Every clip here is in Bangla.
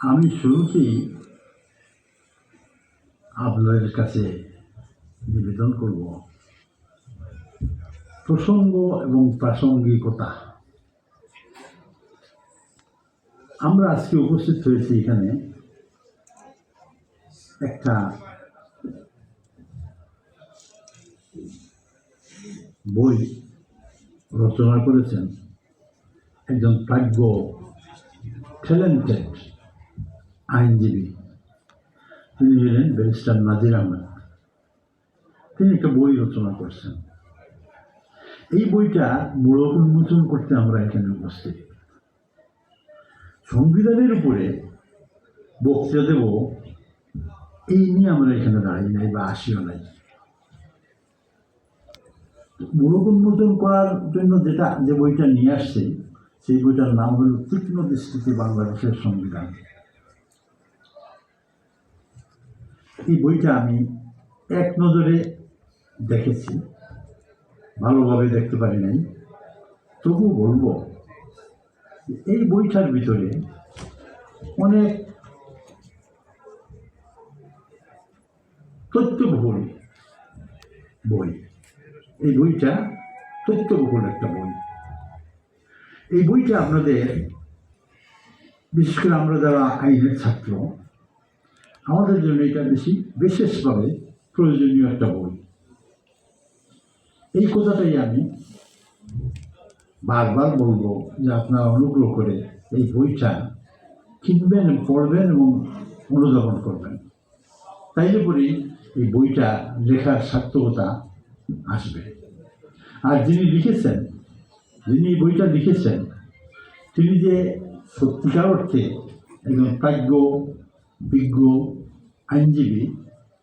আমি শুরুতেই আপনাদের কাছে নিবেদন করব। প্রসঙ্গ এবং প্রাসঙ্গিকতা। আমরা আজকে উপস্থিত হয়েছি এখানে একটা বই রচনা করেছেন একজন প্রাজ্ঞ ট্যালেন্টেড আইনজীবী। তিনি হলেন ব্যারিস্টার নাজির আহমেদ। তিনি একটা বই রচনা করছেন। এই বইটা মূলক উন্মোচন করতে আমরা এখানে উপস্থিত। সংবিধানের উপরে বক্তৃতা দেব, এই নিয়ে আমরা এখানে দাঁড়িয়ে নাই বা আসিও নাই। মূলক উন্মোচন করার জন্য যেটা, যে বইটা নিয়ে আসছে, সেই বইটার নাম হল তীক্ষ্ণ দৃষ্টিতে বাংলাদেশের সংবিধান। এই বইটা আমি এক নজরে দেখেছি। ভালোভাবে দেখতে পারি নাই। তবু বলব, এই বইটার ভিতরে অনেক তথ্যবহুল বই। এই বইটা তথ্যবহুল একটা বই। এই বইটা আপনাদের, বিশেষ করে আমরা যারা আইনের ছাত্র আমাদের জন্য এটা বেশি বিশেষভাবে প্রয়োজনীয় একটা বই। এই কথাটাই আমি বারবার বলব যে আপনারা অনুগ্রহ করে এই বইটা কিনবেন, পড়বেন এবং অনুধাবন করবেন। তাইলে পরেই এই বইটা লেখার সার্থকতা আসবে। আর যিনি লিখেছেন, যিনি এই বইটা লিখেছেন, তিনি যে সত্যিকার অর্থে একজন প্রাজ্ঞ, বিজ্ঞ আইনজীবী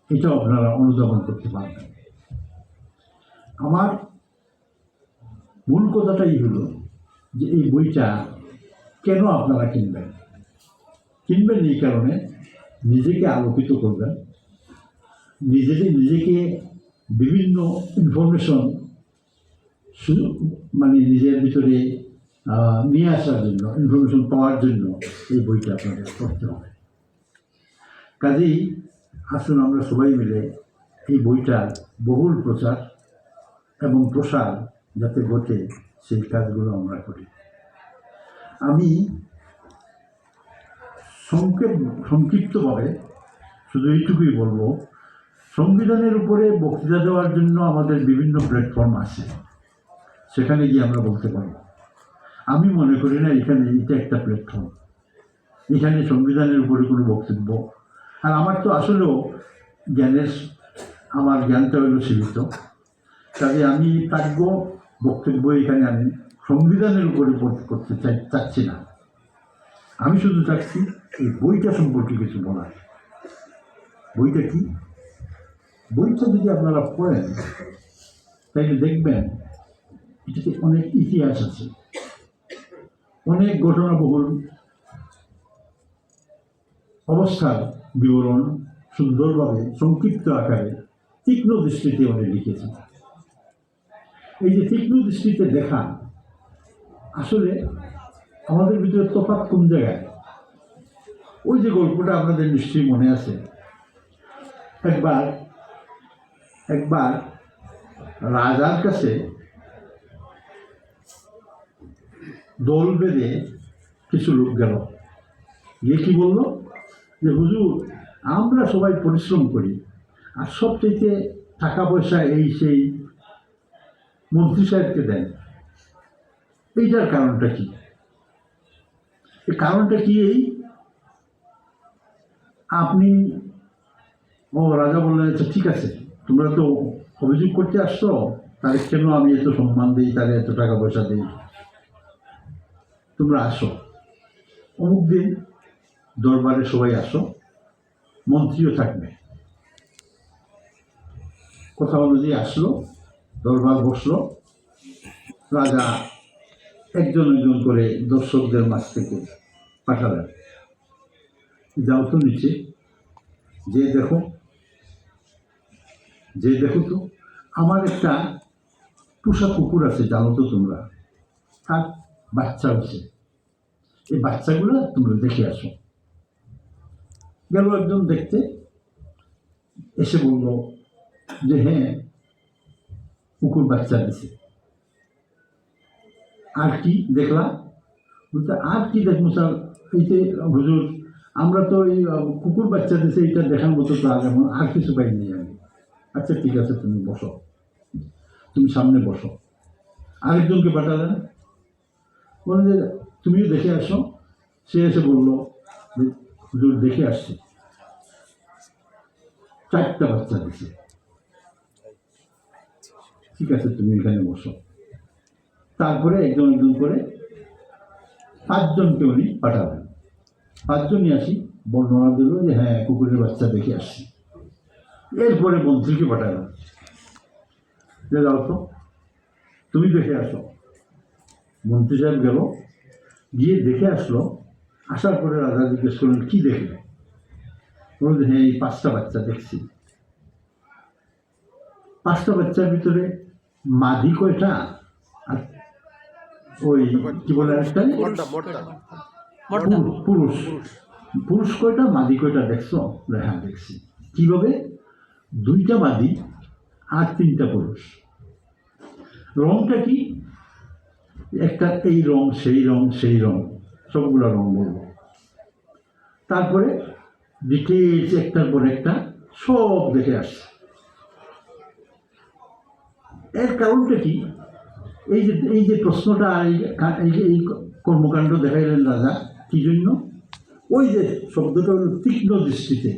এটাও আপনারা অনুধাবন করতে পারবেন। আমার মূল কথাটাই হলো যে এই বইটা কেন আপনারা কিনবেন? কিনবেন এই কারণে নিজেকে আলোকিত করবেন নিজেকে নিজেকে বিভিন্ন ইনফরমেশন মানে নিজের ভিতরে নিয়ে আসার জন্য ইনফরমেশন পাওয়ার জন্য এই বইটা আপনাদের পড়তে হবে। কাজেই আসুন আমরা সবাই মিলে এই বইটার বহুল প্রচার এবং প্রসার যাতে ঘটে, সেই কাজগুলো আমরা করি। আমি সংক্ষেপ, সংক্ষিপ্তভাবে শুধু এইটুকুই বলব, সংবিধানের উপরে বক্তৃতা দেওয়ার জন্য আমাদের বিভিন্ন প্ল্যাটফর্ম আছে। সেখানে গিয়ে আমরা বলতে পারব। আমি মনে করি না এখানে এটা একটা প্ল্যাটফর্ম। এখানে সংবিধানের উপরে কোনো বক্তব্য আর আমার তো আসলেও জ্ঞানের, আমার জ্ঞানটা হলো সীমিত। কাজে আমি প্রাজ্ঞ বক্তব্য এখানে আমি সংবিধানের উপরে করতে চাই, চাচ্ছি না। আমি শুধু চাচ্ছি এই বইটা সম্পর্কে কিছু বলার। বইটা কি? বইটা যদি আপনারা পড়েন তাইলে দেখবেন এটাতে অনেক ইতিহাস আছে। অনেক ঘটনাবহুল অবস্থার বিবরণ সুন্দরভাবে, সংক্ষিপ্ত আকারে তীক্ষ্ণ দৃষ্টিতে উনি লিখেছেন। এই যে তীক্ষ্ণ দৃষ্টিতে দেখা, আসলে আমাদের ভিতরে তফাৎ কোন জায়গায়? ওই যে গল্পটা আপনাদের নিশ্চয়ই মনে আছে। একবার একবার রাজার কাছে দল বেঁধে কিছু লোক গেল। গিয়ে কি বলল? যে হুজুর, আমরা সবাই পরিশ্রম করি, আর সবচেয়ে টাকা পয়সা এই সেই মন্ত্রী সাহেবকে দেন এইটার কারণটা কি? এই কারণটা কি এই? আপনি, ও রাজা বললেন আচ্ছা ঠিক আছে, তোমরা তো অভিযোগ করতে আসছো, তাহলে কেন আমি এত সম্মান দিই, তাহলে এত টাকা পয়সা দিই? তোমরা আসো। অমুক দিন দরবারে সবাই আসো, মন্ত্রীও থাকবে। কথা অনুযায়ী আসলো, দরবার বসল। রাজা একজন একজন করে দর্শকদের মাঝ থেকে পাঠালেন। যাও তো নিচে, যে দেখো যে দেখো তো, আমার একটা পোষা কুকুর আছে, জানো তো তোমরা? তার বাচ্চা হচ্ছে এই বাচ্চাগুলো তোমরা দেখে আসো। গেল একজন দেখতে, এসে বলল যে হ্যাঁ কুকুর বাচ্চা দিছে। আর কি দেখলাম বলতে আর কি দেখব স্যার? এইতে হুজুর, আমরা তো এই কুকুর বাচ্চা দিছে, এটা দেখার মতো তো এমন আর কিছু পাইনি আমি। আচ্ছা ঠিক আছে, তুমি বসো। তুমি সামনে বসো। আরেকজনকে পাঠালেন। বললেন যে, তুমিও দেখে আসো। সে এসে বলল হুজুর দেখে আসছি। চারটা বাচ্চা দিছে ঠিক আছে, তুমি এখানে বসো। তারপরে একজন একজন করে পাঁচজনকে উনি পাঠাবেন। পাঁচজনই আসি, বর্ণনা দিল যে হ্যাঁ কুকুরের বাচ্চা দেখে আসছি। এরপরে মন্ত্রীকে পাঠালাম। যে, যাও তো, তুমি দেখে আসো। মন্ত্রী সাহেব গেল, গিয়ে দেখে আসলো আসার পরে রাজা জিজ্ঞেস করলেন কি দেখলে? বলল হ্যাঁ এই পাঁচটা বাচ্চা দেখছি। পাঁচটা বাচ্চার ভিতরে মাদি কয়টা আর ওই কি বলে পুরুষ। পুরুষ কয়টা মাদি কয়টা দেখছ? হ্যাঁ দেখছি। কীভাবে? দুইটা মাদি আর তিনটা পুরুষ। রংটা কি? একটা এই রং সেই রং সেই রং। সবগুলো রং বলব। তারপরে ডিটেলস একটার পর একটা সব দেখে আসছে। এর কারণটা কি? এই যে এই যে প্রশ্নটা এই যে, এই কর্মকাণ্ড দেখাইলেন রাজা, কি জন্য? ওই যে শব্দটা হল তীক্ষ্ণ দৃষ্টিতে।